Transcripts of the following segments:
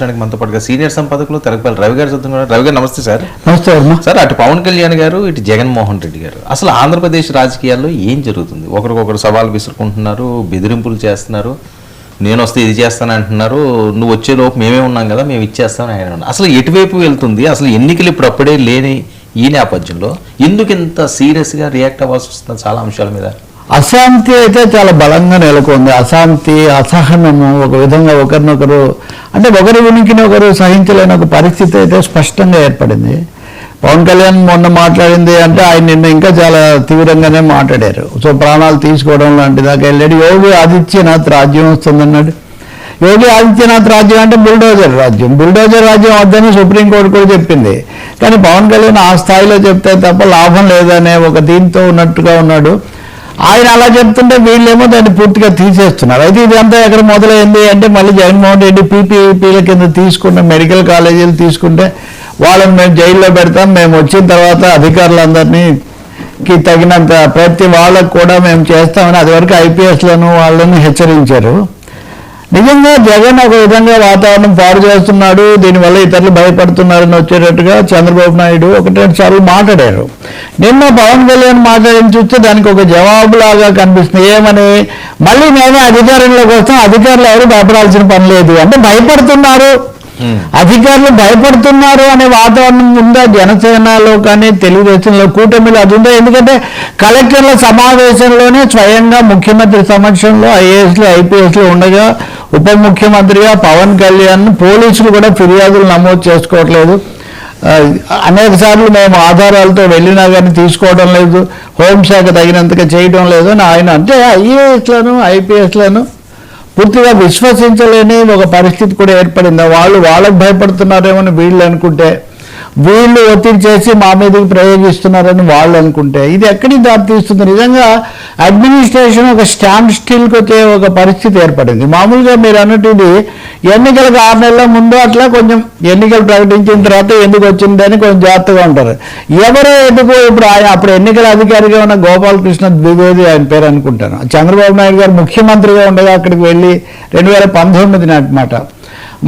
మనతో పాటుగా సీనియర్ సంపాదకులు తెలకపల్లి రవి గారు సిద్ధంగా ఉన్నారు. రవి గారు నమస్తే సార్. నమస్తే సార్ అటు పవన్ కళ్యాణ్ గారు ఇటు జగన్మోహన్ రెడ్డి గారు. అసలు ఆంధ్రప్రదేశ్ రాజకీయాల్లో ఏం జరుగుతుంది? ఒకరికొకరు సవాల్ విసురుకుంటున్నారు బెదిరింపులు చేస్తున్నారు నేను వస్తే ఇది చేస్తాను అంటున్నారు నువ్వు వచ్చే లోపు మేమే ఉన్నాం కదా మేము ఇచ్చేస్తామని ఆయన. అసలు ఎటువైపు వెళ్తుంది? అసలు ఎన్నికలు ఇప్పుడు అప్పుడే లేని ఈ నేపథ్యంలో ఎందుకు ఇంత సీరియస్గా రియాక్ట్ అవ్వాల్సి వస్తుంది చాలా అంశాల మీద? అశాంతి అయితే చాలా బలంగా నెలకొంది. అశాంతి అసహనము ఒక విధంగా ఒకరినొకరు అంటే ఒకరి ఉనికిని ఒకరు సహించలేని ఒక పరిస్థితి అయితే స్పష్టంగా ఏర్పడింది. పవన్ కళ్యాణ్ మొన్న మాట్లాడింది అంటే ఆయన నిన్న ఇంకా చాలా తీవ్రంగానే మాట్లాడారు. సో ప్రాణాలు తీసుకోవడం లాంటి దాకా వెళ్ళాడు. యోగి ఆదిత్యనాథ్ రాజ్యం వస్తుందన్నాడు. యోగి ఆదిత్యనాథ్ రాజ్యం అంటే బుల్డోజర్ రాజ్యం. బుల్డోజర్ రాజ్యం వద్దని సుప్రీంకోర్టు కూడా చెప్పింది. కానీ పవన్ కళ్యాణ్ ఆ స్థాయిలో చెప్తే తప్ప లాభం లేదనే ఒక దీంతో ఉన్నట్టుగా ఉన్నాడు. ఆయన అలా చెప్తుంటే వీళ్ళేమో దాన్ని పూర్తిగా తీసేస్తున్నారు. అయితే ఇదంతా ఎక్కడ మొదలైంది అంటే మళ్ళీ జగన్మోహన్ రెడ్డి పీపీపీల కింద తీసుకున్న మెడికల్ కాలేజీలు తీసుకుంటే వాళ్ళని మేము జైల్లో పెడతాం మేము వచ్చిన తర్వాత అధికారులందరినీ కి తగినంత ప్రతి వాళ్ళకు కూడా మేము చేస్తామని అది వరకు ఐపీఎస్లను వాళ్ళని హెచ్చరించారు. నిజంగా జగన్ ఒక విధంగా వాతావరణం పాడు చేస్తున్నాడు దీనివల్ల ఇతరులు భయపడుతున్నారని వచ్చేటట్టుగా చంద్రబాబు నాయుడు ఒకటి రెండు సార్లు మాట్లాడారు. నిన్న పవన్ కళ్యాణ్ మాట్లాడిన చూస్తే దానికి ఒక జవాబులాగా కనిపిస్తుంది. ఏమని? మళ్ళీ మేమే అధికారంలోకి వస్తాం అధికారులు ఎవరు భయపడాల్సిన పని లేదు. అంటే భయపడుతున్నారు. అధికారులు భయపడుతున్నారు అనే వాతావరణం ఉందా? జనసేనలో కానీ తెలుగుదేశంలో కూటమిలో అది ఉందా? ఎందుకంటే కలెక్టర్ల సమావేశంలోనే స్వయంగా ముఖ్యమంత్రి సమక్షంలో ఐఏఎస్లు ఐపీఎస్లు ఉండగా ఉప ముఖ్యమంత్రిగా పవన్ కళ్యాణ్ పోలీసులు కూడా ఫిర్యాదులు నమోదు చేసుకోవట్లేదు. అనేక సార్లు మేము ఆధారాలతో వెళ్ళినా కానీ తీసుకోవడం లేదు. హోంశాఖ తగినంతగా చేయడం లేదు అని ఆయన అంటే ఐఏఎస్లను ఐపీఎస్లను పూర్తిగా విశ్వసించలేని ఒక పరిస్థితి కూడా ఏర్పడింది. వాళ్ళు వాళ్ళకు భయపడుతున్నారేమో వీళ్ళు అనుకుంటే వీళ్ళు ఒత్తిడి చేసి మా మీదకి ప్రయోగిస్తున్నారని వాళ్ళు అనుకుంటే ఇది ఎక్కడికి దారితీస్తుంది నిజంగా అడ్మినిస్ట్రేషన్ ఒక స్టాండ్ స్టిల్కి వచ్చే ఒక పరిస్థితి ఏర్పడింది. మామూలుగా మీరు అన్నట్టు ఎన్నికలకు ఆరు నెలల ముందు అట్లా కొంచెం ఎన్నికలు ప్రకటించిన తర్వాత ఎందుకు వచ్చింది అని కొంచెం జాగ్రత్తగా ఉంటారు. ఎవరో ఎందుకు ఇప్పుడు ఆయన అప్పుడు ఎన్నికల అధికారిగా ఉన్న గోపాలకృష్ణ ద్వివేది ఆయన పేరు అనుకుంటాను. చంద్రబాబు నాయుడు గారు ముఖ్యమంత్రిగా ఉండగా అక్కడికి వెళ్ళి రెండు వేల పంతొమ్మిది నాటి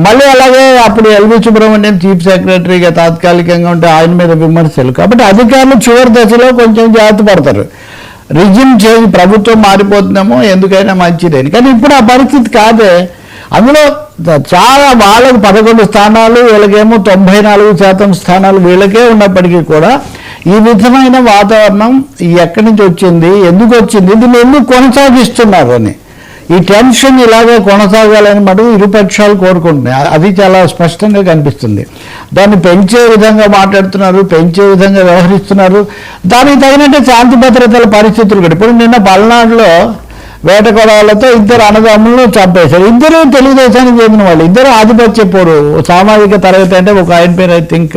మళ్ళీ అలాగే అప్పుడు ఎల్వి సుబ్రహ్మణ్యం చీఫ్ సెక్రటరీగా తాత్కాలికంగా ఉంటే ఆయన మీద విమర్శలు. కాబట్టి అధికారులు చివరి దశలో కొంచెం జాగ్రత్త పడతారు. రిజ్యూమ్ చేంజ్ ప్రభుత్వం మారిపోతున్నామో ఎందుకైనా మంచిదని కానీ ఇప్పుడు ఆ పరిస్థితి కాదే. అందులో చాలా వాళ్ళకి పదకొండు స్థానాలు వీళ్ళకేమో తొంభై నాలుగు శాతం స్థానాలు వీళ్ళకే ఉన్నప్పటికీ కూడా ఈ విధమైన వాతావరణం ఎక్కడి నుంచి వచ్చింది ఎందుకు వచ్చింది దీన్ని ఎందుకు కొనసాగిస్తున్నారు అని. ఈ టెన్షన్ ఇలాగే కొనసాగాలని మటుకు ఇరుపక్షాలు కోరుకుంటున్నాయి. అది చాలా స్పష్టంగా కనిపిస్తుంది. దాన్ని పెంచే విధంగా మాట్లాడుతున్నారు పెంచే విధంగా వ్యవహరిస్తున్నారు. దానికి తగినట్టు శాంతి భద్రతల పరిస్థితులు కూడా. ఇప్పుడు నిన్న పల్నాడులో వేటకొడవలతో ఇద్దరు అన్నదమ్ములను చంపేశారు. ఇద్దరు తెలుగుదేశానికి చెందిన వాళ్ళు. ఇద్దరు ఆధిపత్య పోరు సామాజిక తరగతి అంటే ఒక ఆయన పేరు ఐ థింక్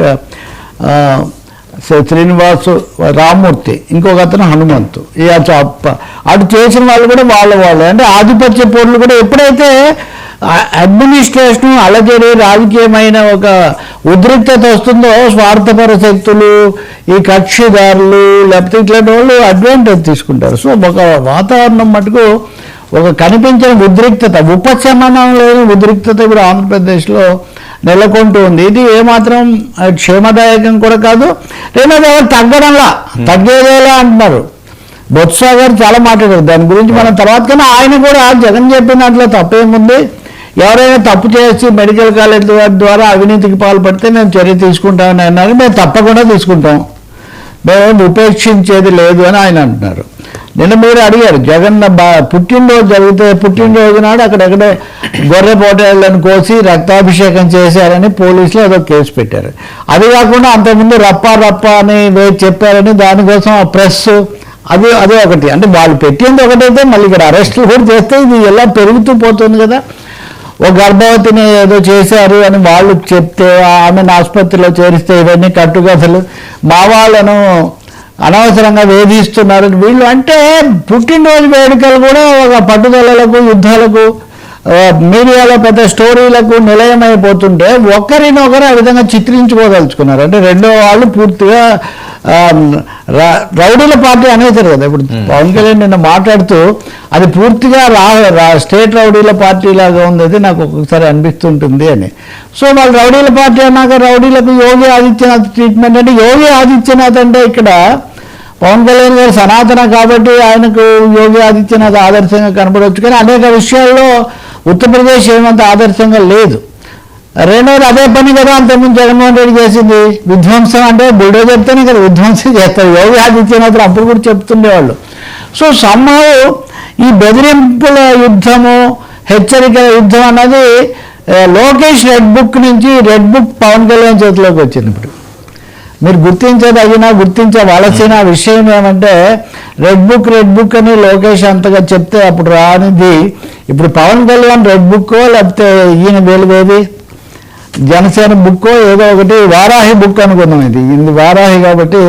శ్రీనివాసు రామ్మూర్తి ఇంకొక అతను హనుమంతు. ఈ అటు అప్ప- అటు చేసిన వాళ్ళు కూడా వాళ్ళ వాళ్ళే. అంటే ఆధిపత్య పోర్లు కూడా ఎప్పుడైతే అడ్మినిస్ట్రేషన్ అలజడి రాజకీయమైన ఒక ఉద్రిక్తత వస్తుందో స్వార్థపర శక్తులు ఈ కక్షిదారులు లేకపోతే ఇట్లాంటి వాళ్ళు అడ్వాంటేజ్ తీసుకుంటారు. సో ఒక వాతావరణం మటుకు ఒక కనిపించిన ఉద్రిక్తత ఉపశమనం లేని ఉద్రిక్తత ఇప్పుడు ఆంధ్రప్రదేశ్లో నెలకొంటూ ఉంది. ఇది ఏమాత్రం క్షేమదాయకం కూడా కాదు. రెండోది ఎవరు తగ్గడంలా? తగ్గేదేలా అంటున్నారు. బొత్స గారు చాలా మాట్లాడారు. దాని గురించి మనం తర్వాత కానీ ఆయన కూడా జగన్ చెప్పిన దాంట్లో తప్పేముంది? ఎవరైనా తప్పు చేసి మెడికల్ కాలేజ్ ద్వారా అవినీతికి పాల్పడితే మేము చర్య తీసుకుంటామని అన్నారు. మేము తప్పకుండా తీసుకుంటాం. మేము ఉపేక్షించేది లేదు అని ఆయన అంటున్నారు. నిన్న మీరు అడిగారు జగన్ బా పుట్టినరోజు జరిగితే పుట్టినరోజు నాడు అక్కడెక్కడే గొర్రె పోటీలను కోసి రక్తాభిషేకం చేశారని పోలీసులు ఏదో కేసు పెట్టారు. అది కాకుండా అంతకుముందు రప్ప రప్ప అని చెప్పారని దానికోసం ఆ ప్రెస్ అది అదే ఒకటి. అంటే వాళ్ళు పెట్టింది ఒకటైతే మళ్ళీ ఇక్కడ అరెస్టులు కూడా చేస్తే ఇది ఎలా పెరుగుతూ పోతుంది కదా? ఒక గర్భవతిని ఏదో చేశారు అని వాళ్ళు చెప్తే ఆమెను ఆసుపత్రిలో చేరిస్తే ఇవన్నీ కట్టుకథలు. మా వాళ్ళను అనవసరంగా వేధిస్తున్నారు. వీళ్ళు అంటే పుట్టినరోజు వేడుకలు కూడా ఒక పట్టుదలలకు యుద్ధాలకు మీడియాలో పెద్ద స్టోరీలకు నిలయమైపోతుంటే ఒకరినొకరు ఆ విధంగా చిత్రించుకోదలుచుకున్నారు. అంటే రెండో వాళ్ళు పూర్తిగా రౌడీల పార్టీ అనేసారు కదా ఇప్పుడు పవన్ కళ్యాణ్ నిన్న మాట్లాడుతూ అది పూర్తిగా రా స్టేట్ రౌడీల పార్టీ లాగా ఉంది అది నాకు ఒక్కొక్కసారి అనిపిస్తుంటుంది అని. సో వాళ్ళు రౌడీల పార్టీ అన్నాక రౌడీలకు యోగి ఆదిత్యనాథ్ ట్రీట్మెంట్ అంటే యోగి ఆదిత్యనాథ్ అంటే ఇక్కడ పవన్ కళ్యాణ్ గారు సనాతన కాబట్టి ఆయనకు యోగి ఆదిత్యనాథ్ ఆదర్శంగా కనబడవచ్చు కానీ అనేక విషయాల్లో ఉత్తరప్రదేశ్ ఏమంత ఆదర్శంగా లేదు. రెండోది అదే పని కదా అంతకుముందు జగన్మోహన్ రెడ్డి చేసింది. విధ్వంసం అంటే బుల్డో చెప్తేనే కదా విధ్వంసం చేస్తారు. యోగి ఆదిత్యనాథ్ అప్పుడు కూడా చెప్తుండేవాళ్ళు. సో సమ్మావు ఈ బెదిరింపుల యుద్ధము హెచ్చరికల యుద్ధం అన్నది లోకేష్ రెడ్ బుక్ నుంచి రెడ్ బుక్ పవన్ కళ్యాణ్ చేతిలోకి వచ్చింది ఇప్పుడు. మీరు గుర్తించదగిన గుర్తించవలసిన విషయం ఏమంటే రెడ్ బుక్ రెడ్ బుక్ అని లోకేష్ అంతగా చెప్తే అప్పుడు రానిది ఇప్పుడు పవన్ కళ్యాణ్ రెడ్ బుక్కో లేకపోతే ఈయన వేలువేది జనసేన బుక్ ఏదో ఒకటి వారాహి బుక్ అనుకుందాం ఇది. ఇది వారాహి కాబట్టి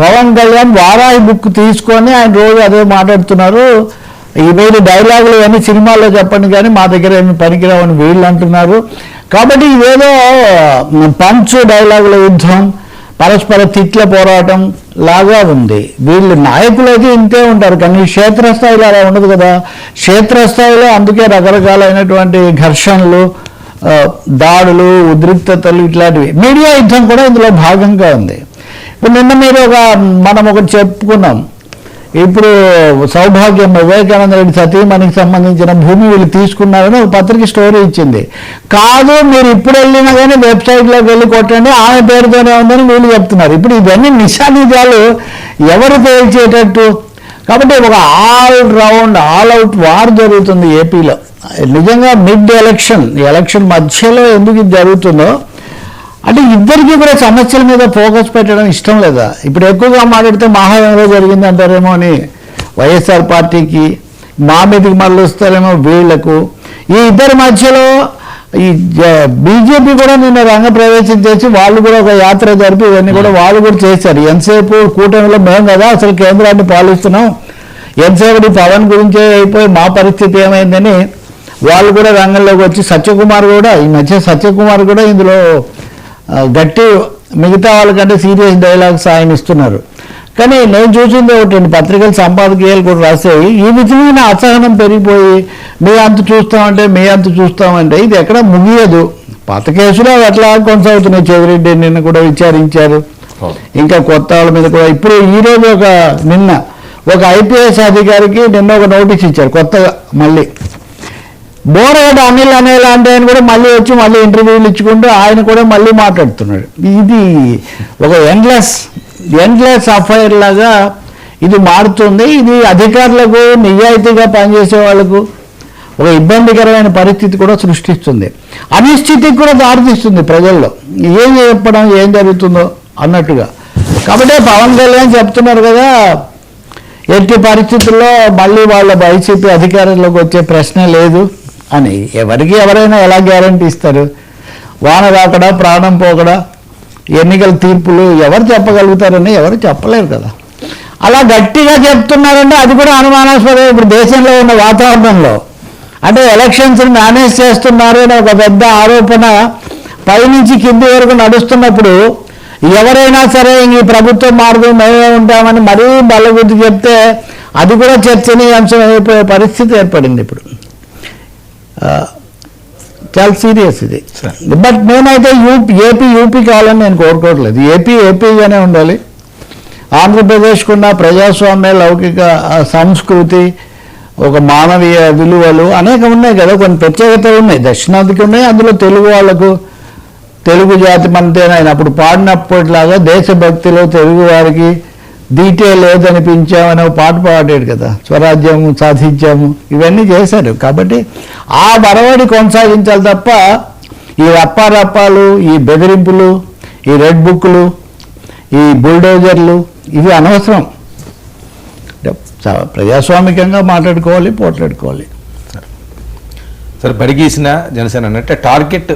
పవన్ కళ్యాణ్ వారాహి బుక్ తీసుకొని ఆయన రోజు అదే మాట్లాడుతున్నారు. ఈ మీరు డైలాగులు ఇవన్నీ సినిమాల్లో చెప్పండి కానీ మా దగ్గర ఏమి పనికిరావని వీళ్ళు అంటున్నారు. కాబట్టి ఇదేదో పంచు డైలాగుల యుద్ధం పరస్పర తిట్ల పోరాటం లాగా ఉంది. వీళ్ళు నాయకులు అయితే ఇంతే ఉంటారు కానీ క్షేత్రస్థాయిలో అలా ఉండదు కదా. క్షేత్రస్థాయిలో అందుకే రకరకాలైనటువంటి ఘర్షణలు దాడులు ఉద్రిక్తతలు ఇట్లాంటివి. మీడియా యుద్ధం కూడా ఇందులో భాగంగా ఉంది. ఇప్పుడు నిన్న మీరు ఒక మనం ఒకటి చెప్పుకున్నాం. ఇప్పుడు సౌభాగ్యం వివేకానంద రెడ్డి సతీమణికి సంబంధించిన భూమి వీళ్ళు తీసుకున్నారని ఒక పత్రిక స్టోరీ ఇచ్చింది. కాదు మీరు ఇప్పుడు వెళ్ళినా కానీ వెబ్సైట్లోకి వెళ్ళి కొట్టండి ఆమె పేరుతోనే ఉందని వీళ్ళు చెప్తున్నారు. ఇప్పుడు ఇవన్నీ నిశానిజాలు ఎవరు పేల్చేటట్టు కాబట్టి ఒక all round all out war జరుగుతుంది ఏపీలో నిజంగా మిడ్ ఎలక్షన్ ఎలక్షన్ మధ్యలో ఎందుకు ఇది జరుగుతుందో అంటే ఇద్దరికి కూడా సమస్యల మీద ఫోకస్ పెట్టడం ఇష్టం లేదా? ఇప్పుడు ఎక్కువగా మాట్లాడితే మహాయంలో జరిగింది అంటారేమో అని వైఎస్ఆర్ పార్టీకి మా మీదకి మళ్ళీ వస్తారేమో వీళ్ళకు ఈ ఇద్దరి మధ్యలో ఈ బీజేపీ కూడా నిన్న రంగప్రవేశం చేసి వాళ్ళు కూడా ఒక యాత్ర జరిపి ఇవన్నీ కూడా వాళ్ళు కూడా చేశారు. ఎంతసేపు కూటమిలో మేము కదా అసలు కేంద్రాన్ని పాలిస్తున్నాం. ఎంతసేపు ఈ పవన్ గురించే అయిపోయి మా పరిస్థితి ఏమైందని వాళ్ళు కూడా రంగంలోకి వచ్చి సత్యకుమార్ కూడా ఈ మధ్య సత్యకుమార్ కూడా ఇందులో గట్టి మిగతా వాళ్ళకంటే సీరియస్ డైలాగ్స్ ఆయన ఇస్తున్నారు. కానీ నేను చూసింది ఒకటి పత్రికలు సంపాదకీయాలు కూడా రాసాయి ఈ విధమైన అసహనం పెరిగిపోయి మీ అంత చూస్తామంటే మీ అంత చూస్తామంటే ఇది ఎక్కడ ముగియదు. పాత కేసులు అవి అట్లా కొనసాగుతున్నాయి? చెవిరెడ్డి నిన్న కూడా విచారించారు. ఇంకా కొత్త వాళ్ళ మీద కూడా. ఇప్పుడు ఈ రోజు ఒక నిన్న ఒక ఐపీఎస్ అధికారికి నిన్న ఒక నోటీస్ ఇచ్చారు కొత్తగా మళ్ళీ. బోరగడ్డ అనిల్ అనేల అంటే ఆయన కూడా మళ్ళీ వచ్చి మళ్ళీ ఇంటర్వ్యూలు ఇచ్చుకుంటూ ఆయన కూడా మళ్ళీ మాట్లాడుతున్నాడు. ఇది ఒక ఎండ్లెస్ ఎండ్లెస్ అఫైర్ లాగా ఇది మారుతుంది. ఇది అధికారులకు నిజాయితీగా పనిచేసే వాళ్ళకు ఒక ఇబ్బందికరమైన పరిస్థితి కూడా సృష్టిస్తుంది. అనిశ్చితికి కూడా దారితీస్తుంది ప్రజల్లో. ఏం చెప్పడం ఏం జరుగుతుందో అన్నట్టుగా. కాబట్టి పవన్ కళ్యాణ్ చెప్తున్నారు కదా ఎట్టి పరిస్థితుల్లో మళ్ళీ వాళ్ళ వైసీపీ అధికారంలోకి వచ్చే ప్రశ్న లేదు అని. ఎవరికి ఎవరైనా ఎలా గ్యారంటీ ఇస్తారు? వాన రాకడా ప్రాణం పోకడా? ఎన్నికల తీర్పులు ఎవరు చెప్పగలుగుతారని ఎవరు చెప్పలేరు కదా. అలా గట్టిగా చెప్తున్నారంటే అది కూడా అనుమానాస్పదం ఇప్పుడు దేశంలో ఉన్న వాతావరణంలో అంటే ఎలక్షన్స్ మేనేజ్ చేస్తున్నారు అనే ఒక పెద్ద ఆరోపణ పైనుంచి కింది వరకు నడుస్తున్నప్పుడు ఎవరైనా సరే ఈ ప్రభుత్వం మార్గం మేమే ఉంటామని మరీ బల్లగుద్ది చెప్తే అది కూడా చర్చనీయాంశం అయిపోయే పరిస్థితి ఏర్పడింది ఇప్పుడు. చాలా సీరియస్ ఇది. బట్ నేనైతే యూపీ ఏపీ యూపీ కావాలని నేను కోరుకోవట్లేదు. ఏపీ ఏపీగానే ఉండాలి. ఆంధ్రప్రదేశ్కు ఉన్న ప్రజాస్వామ్య లౌకిక సంస్కృతి ఒక మానవీయ విలువలు అనేక ఉన్నాయి కదా. కొన్ని ప్రత్యేకతలు ఉన్నాయి. దక్షిణాదికి ఉన్నాయి. అందులో తెలుగు వాళ్ళకు తెలుగు జాతి మనతేనా ఆయన అప్పుడు పాడినప్పటిలాగా దేశభక్తిలో తెలుగు వారికి డీటెయిల్ లేదనిపించామని పాట పాడాడు కదా. స్వరాజ్యము సాధించాము ఇవన్నీ చేశారు. కాబట్టి ఆ బరవడి కొనసాగించాలి తప్ప ఈ రప్పారప్పాలు ఈ బెదిరింపులు ఈ రెడ్ బుక్లు ఈ బుల్డోజర్లు ఇవి అనవసరం. ప్రజాస్వామికంగా మాట్లాడుకోవాలి పోట్లాడుకోవాలి. సరే. బడిగీసిన జనసేన అంటే టార్గెట్